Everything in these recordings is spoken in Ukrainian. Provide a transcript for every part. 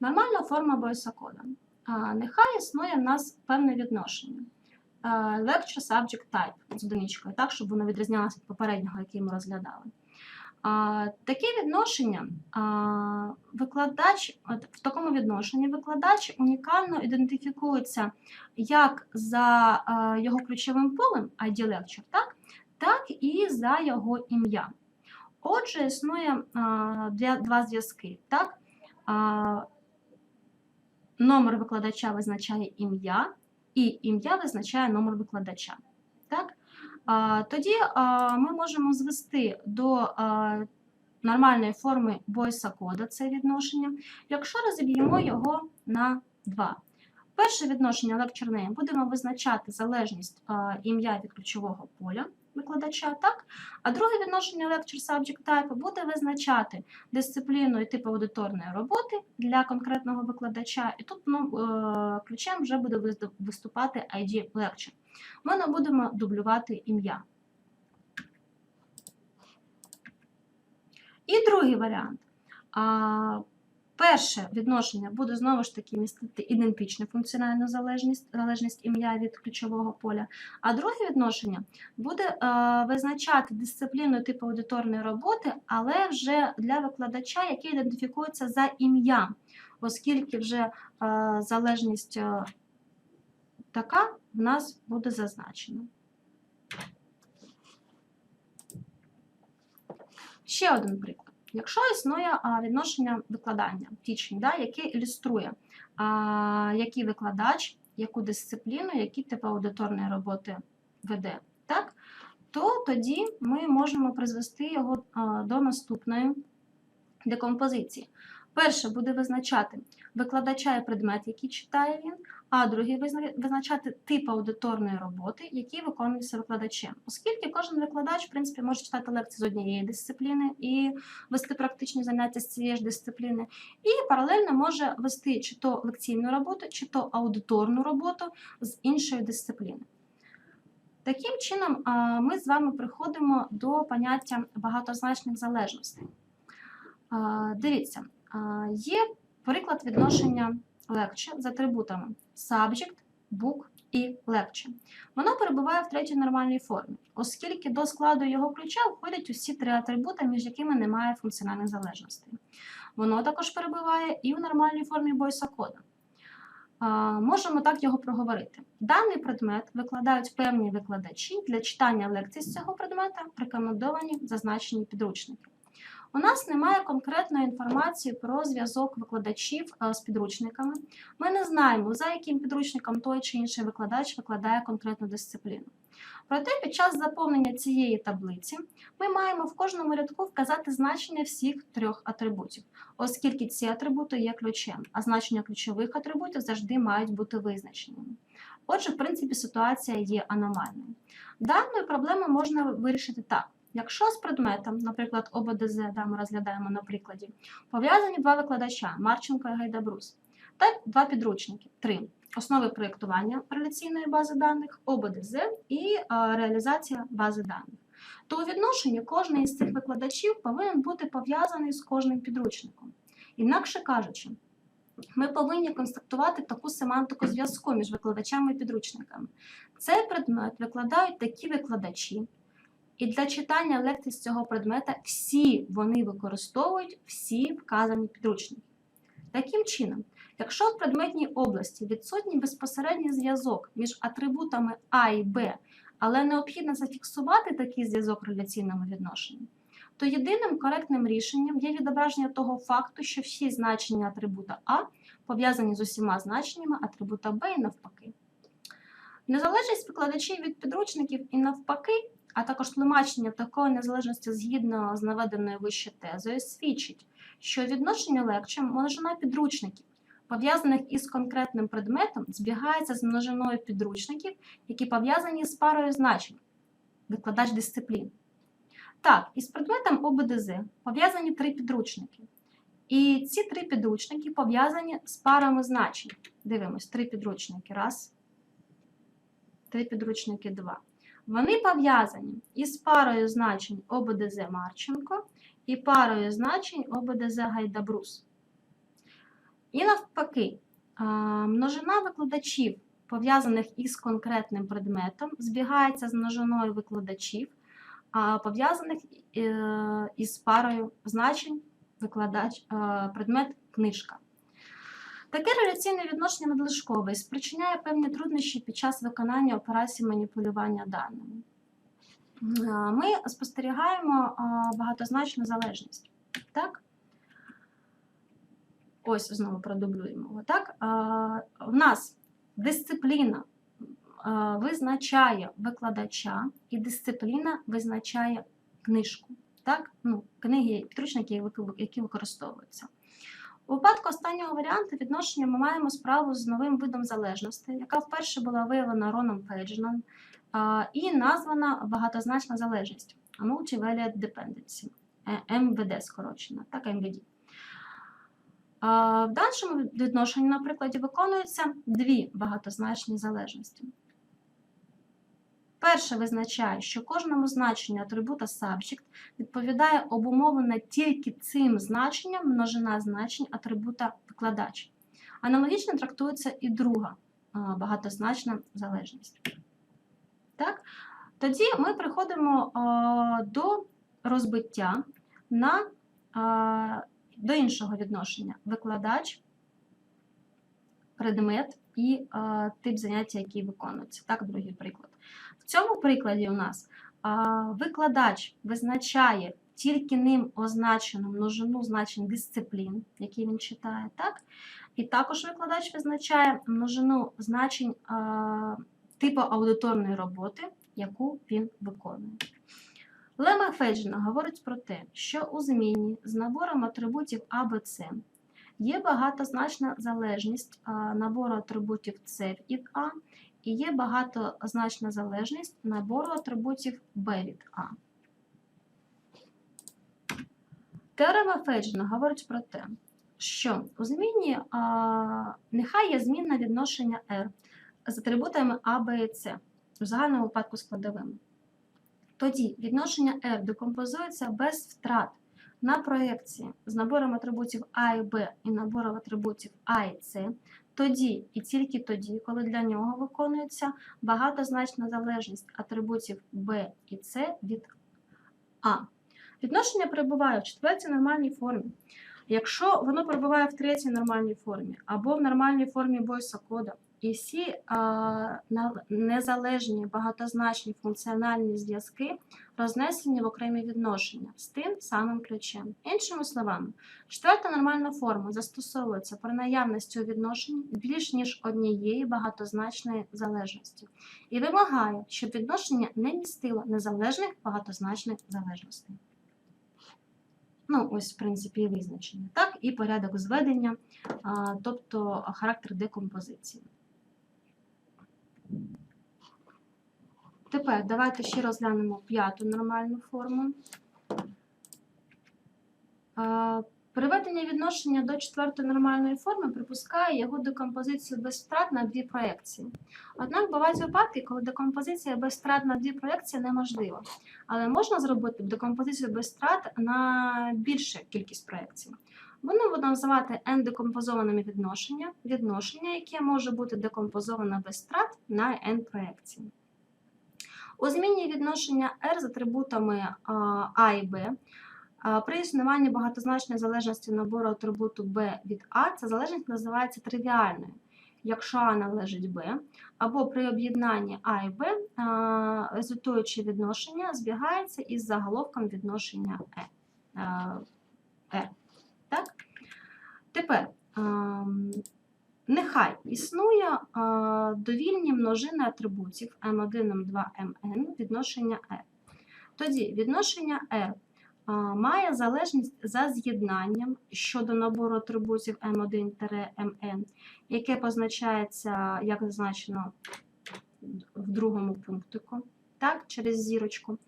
Нормальна форма бойсакода. Нехай існує в нас певне відношення. Lecture subject type з одиничкою, так, щоб воно відрізнялося від попереднього, який ми розглядали. Таке відношення викладач, в такому відношенні викладач унікально ідентифікується як за його ключовим полем ID lecture, так, так і за його ім'я. Отже, існує два зв'язки. Номер викладача визначає ім'я, і ім'я визначає номер викладача. Так? Тоді ми можемо звести до нормальної форми бойса кода це відношення, якщо розіб'ємо його на два. Перше відношення lecture будемо визначати залежність ім'я від ключового поля викладача, так? А друге відношення lecture subject type буде визначати дисципліну і тип аудиторної роботи для конкретного викладача, і тут ну, е, ключем вже буде виступати ID lecture. Ми не будемо дублювати ім'я. І другий варіант. Перше відношення буде знову ж таки містити ідентичну функціональну залежність, залежність ім'я від ключового поля. А друге відношення буде е, визначати дисципліну типу аудиторної роботи, але вже для викладача, який ідентифікується за ім'ям, оскільки вже е, залежність е, така в нас буде зазначена. Ще один приклад. Якщо існує відношення викладання, teaching, да, яке ілюструє, який викладач, яку дисципліну, які типи аудиторної роботи веде, так, то тоді ми можемо призвести його до наступної декомпозиції. Перше буде визначати викладача і предмет, який читає він, а другий визначати тип аудиторної роботи, який виконується викладачем. Оскільки кожен викладач, в принципі, може читати лекції з однієї дисципліни і вести практичні заняття з цієї ж дисципліни, і паралельно може вести чи то лекційну роботу, чи то аудиторну роботу з іншої дисципліни. Таким чином, ми з вами приходимо до поняття багатозначних залежностей. Дивіться, є приклад відношення lecture з атрибутами subject, book і lecture. Воно перебуває в третій нормальній формі, оскільки до складу його ключа входять усі три атрибути, між якими немає функціональних залежностей. Воно також перебуває і в нормальній формі бойса кода. Можемо так його проговорити. Даний предмет викладають певні викладачі для читання лекцій з цього предмета, рекомендовані зазначені підручники. У нас немає конкретної інформації про зв'язок викладачів е, з підручниками. Ми не знаємо, за яким підручником той чи інший викладач викладає конкретну дисципліну. Проте під час заповнення цієї таблиці ми маємо в кожному рядку вказати значення всіх трьох атрибутів, оскільки ці атрибути є ключем, а значення ключових атрибутів завжди мають бути визначеними. Отже, в принципі, ситуація є аномальною. Дану проблему можна вирішити так. Якщо з предметом, наприклад, ОБДЗ, да, ми розглядаємо на прикладі, пов'язані два викладача Марченко і Гайдабрус, та два підручники, три основи проєктування реляційної бази даних, ОБДЗ і е, реалізація бази даних, то у відношенні кожен із цих викладачів повинен бути пов'язаний з кожним підручником. Інакше кажучи, ми повинні конструктувати таку семантику зв'язку між викладачами і підручниками. Цей предмет викладають такі викладачі, і для читання лекцій з цього предмета всі вони використовують всі вказані підручники. Таким чином, якщо в предметній області відсутній безпосередній зв'язок між атрибутами А і Б, але необхідно зафіксувати такий зв'язок в реляційному відношенні, то єдиним коректним рішенням є відображення того факту, що всі значення атрибута А пов'язані з усіма значеннями атрибута Б і навпаки. Незалежність викладачів від підручників і навпаки а також тлумачення такої незалежності згідно з наведеною вище тезою свідчить, що відношення лекче множина підручників, пов'язаних із конкретним предметом, збігається з множиною підручників, які пов'язані з парою значень, викладач дисциплін. Так, із предметом ОБДЗ пов'язані три підручники. І ці три підручники пов'язані з парами значень. Дивимось, три підручники. Раз. Три підручники два. Вони пов'язані із парою значень ОБДЗ Марченко і парою значень ОБДЗ Гайдабрус. І навпаки, множина викладачів, пов'язаних із конкретним предметом, збігається з множиною викладачів, пов'язаних е, із парою значень викладач, предмет книжка. Таке реляційне відношення надлишкове і спричиняє певні труднощі під час виконання операцій маніпулювання даними. Е, Ми спостерігаємо е, багатозначну залежність. Так? Ось знову продублюємо. Так? Е, В нас дисципліна визначає викладача, і дисципліна визначає книжку. Так? Ну, книги, підручники, які використовуються. У випадку останнього варіанту відношення ми маємо справу з новим видом залежності, яка вперше була виявлена Роном Фейдженом і названа багатозначна залежність Multivariate Dependency, е, МВД скорочена, так МВД. В даному відношенні, на прикладі, виконуються дві багатозначні залежності. Перше визначає, що кожному значенню атрибута subject відповідає обумовлена тільки цим значенням множина значень атрибута викладач. Аналогічно трактується і друга багатозначна залежність. Так? Тоді ми приходимо до розбиття на, до іншого відношення: викладач, предмет і тип заняття, який виконується. Так, другий приклад. Цьому прикладі у нас викладач визначає тільки ним означену множину значень дисциплін, які він читає, так? І також викладач визначає множину значень типу аудиторної роботи, яку він виконує. Лема Фейджена говорить про те, що у зміні з набором атрибутів А, Б, С є багатозначна залежність набору атрибутів С від А, і є багатозначна залежність набору атрибутів B від А. Теорема Фейджена говорить про те, що у зміні а, нехай є змінне відношення R з атрибутами А, Б і С, у загальному випадку складовими. Тоді відношення R декомпозується без втрат на проєкції з набором атрибутів А і Б і набором атрибутів А і С, тоді і тільки тоді, коли для нього виконується багатозначна залежність атрибутів B і С від А. Відношення перебуває в четвертій нормальній формі. Якщо воно перебуває в третій нормальній формі або в нормальній формі бойса кода, і всі незалежні багатозначні функціональні зв'язки рознесені в окремі відношення з тим самим ключем. Іншими словами, четверта нормальна форма застосовується при наявності у відношенні більш ніж однієї багатозначної залежності і вимагає, щоб відношення не містило незалежних багатозначних залежностей. Ну, ось, в принципі, і визначення, так, і порядок зведення, тобто характер декомпозиції. Тепер давайте ще розглянемо п'яту нормальну форму. Приведення відношення до четвертої нормальної форми припускає його декомпозицію без втрат на дві проекції. Однак бувають випадки, коли декомпозиція без втрат на дві проекції неможлива. Але можна зробити декомпозицію без втрат на більшу кількість проекцій. Вони будемо називати n-декомпозованими відношення, відношення, яке може бути декомпозоване без втрат на n проекцій. У зміні відношення R з атрибутами а, і Б при існуванні багатозначної залежності набору атрибуту B від А, ця залежність називається тривіальною, якщо А належить Б, або при об'єднанні А і Б а, результуюче відношення збігається із заголовком відношення Е. а, R. Тепер ем, нехай існує а, довільні множини атрибутів m1, m2, mn відношення R. Тоді відношення R а, має залежність за з'єднанням щодо набору атрибутів m1-mn, яке позначається, як зазначено в другому пунктику, так, через зірочку.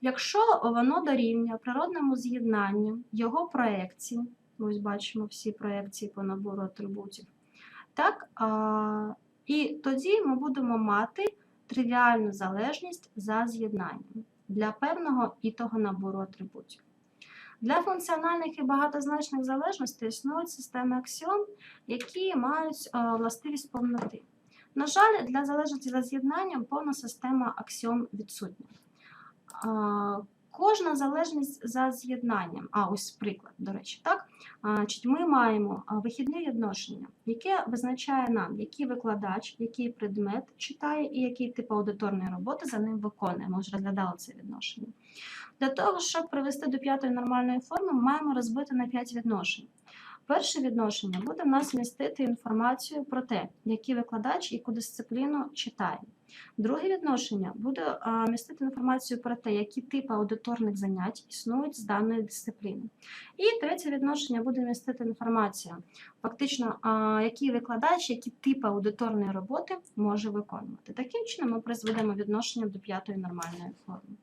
Якщо воно дорівнює природному з'єднанню його проекції, ось бачимо всі проекції по набору атрибутів, так, а, і тоді ми будемо мати тривіальну залежність за з'єднанням для певного і того набору атрибутів. Для функціональних і багатозначних залежностей існують системи аксіом, які мають е, властивість повноти. На жаль, для залежності за з'єднанням повна система аксіом відсутня. Кожна залежність за з'єднанням, а ось приклад, до речі, так? Ми маємо вихідне відношення, яке визначає нам, який викладач, який предмет читає і який тип аудиторної роботи за ним виконує. Ми вже розглядали це відношення. Для того, щоб привести до п'ятої нормальної форми, ми маємо розбити на п'ять відношень. Перше відношення буде в нас містити інформацію про те, який викладач яку дисципліну читає. Друге відношення буде містити інформацію про те, які типи аудиторних занять існують з даної дисципліни. І третє відношення буде містити інформацію, фактично, який викладач, які типи аудиторної роботи може виконувати. Таким чином ми призведемо відношення до п'ятої нормальної форми.